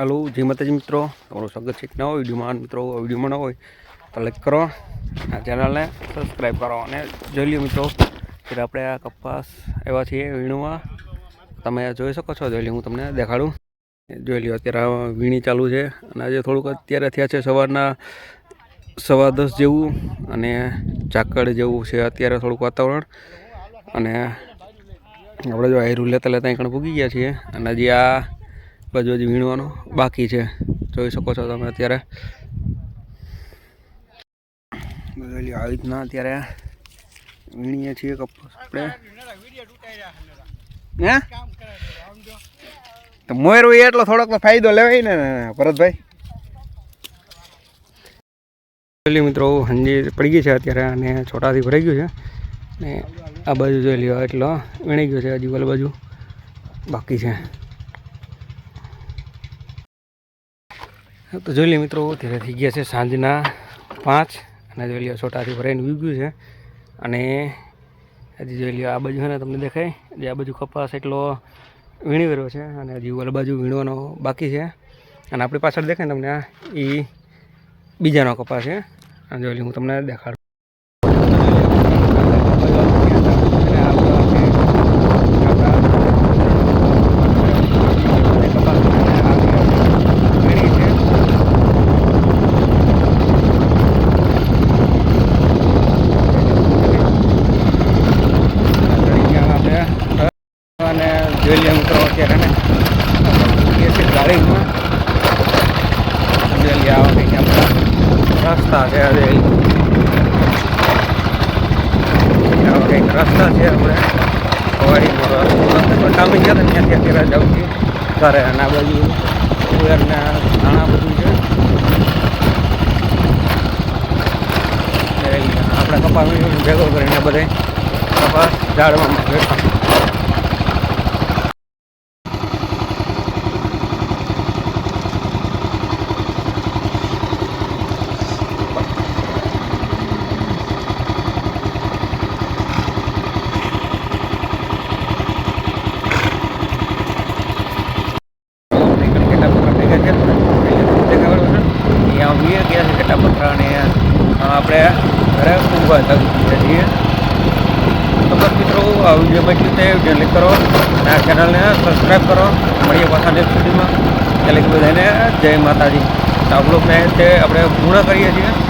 હાલો, જય માતાજી મિત્રો. તમારું સ્વાગત છે એક નવા વિડીયોમાં. મિત્રો વિડીયોમાં ન હોય તો લાઈક કરો આ ચેનલને સબસ્ક્રાઈબ કરો. અને જોઈ લ્યો મિત્રો ત્યારે આપણે આ કપાસ એવા છીએ વીણવા, તમે જોઈ શકો છો. જોઈ લ્યો, હું તમને દેખાડું. જોઈ લ્યો, અત્યારે વીણી ચાલુ છે. અને આજે થોડુંક અત્યારે થયા છે સવારના સવા દસ જેવું. અને ઝાકળ જેવું છે અત્યારે થોડુંક વાતાવરણ. અને આપણે જો આયરું લેતા લેતા અહીં પૂગી ગયા છીએ. અને હજી આ બાજુ હજી વીણવાનો બાકી છે. જોઈ શકો છો તમે અત્યારે. આવી રીતના અત્યારે વીણીએ છીએ કપાસ આપણે. તો મોયરું એ એટલો થોડોક તો ફાયદો લેવાય ને ભરતભાઈ. મિત્રો, હંજી પડી ગઈ છે અત્યારે અને છોટાથી ભરાઈ ગયું છે. ને આ બાજુ જોઈ લ્યો, એટલો વીણી ગયો છે હજી ઓલી બાજુ. બાકી છે. તો જોઈ લઈએ મિત્રો ત્યારે થઈ ગયા છે સાંજના પાંચ અને જોઈ લ્યો છોટાથી ભરાઈને વીગ્યું છે. અને હજી જોઈ લ્યો આ બાજુ છે ને તમને દેખાય જે આ બાજુ કપાસ એટલો વીણી કર્યો છે અને હજી ઓલી બાજુ વીણવાનો બાકી છે. અને આપણી પાછળ દેખાય તમને એ બીજાનો કપાસ છે. અને જોઈ લ્યો હું તમને દેખાડું અને જોઈ લે મિત્રો અત્યારે ને ગાડીમાં જોઈ આવવાની આપણા. રસ્તા છે આવા કંઈક રસ્તા છે આપણે. વાડી કામી ગયા હતા ત્યાંથી અત્યારે જાઉં છું. ઘરે અને આ બાજુ કુવેર ને ઘણા બધું છે. આપણે કપા ભેગો કરીને બધે કપાસ ઝાડમાં બેઠા આપણે ઘરે ઊંઘવા શકીએ છીએ. તો મિત્રો, આ વીડિયો બચ્યું તે વીડિયો કરો અને આ ચેનલને સબસ્ક્રાઈબ કરો. મળીએ પાછા નેક્સ્ટ સુધીમાં એટલે કે બધાને જય માતાજી. તો આ તે આપણે પૂર્ણ કરીએ છીએ.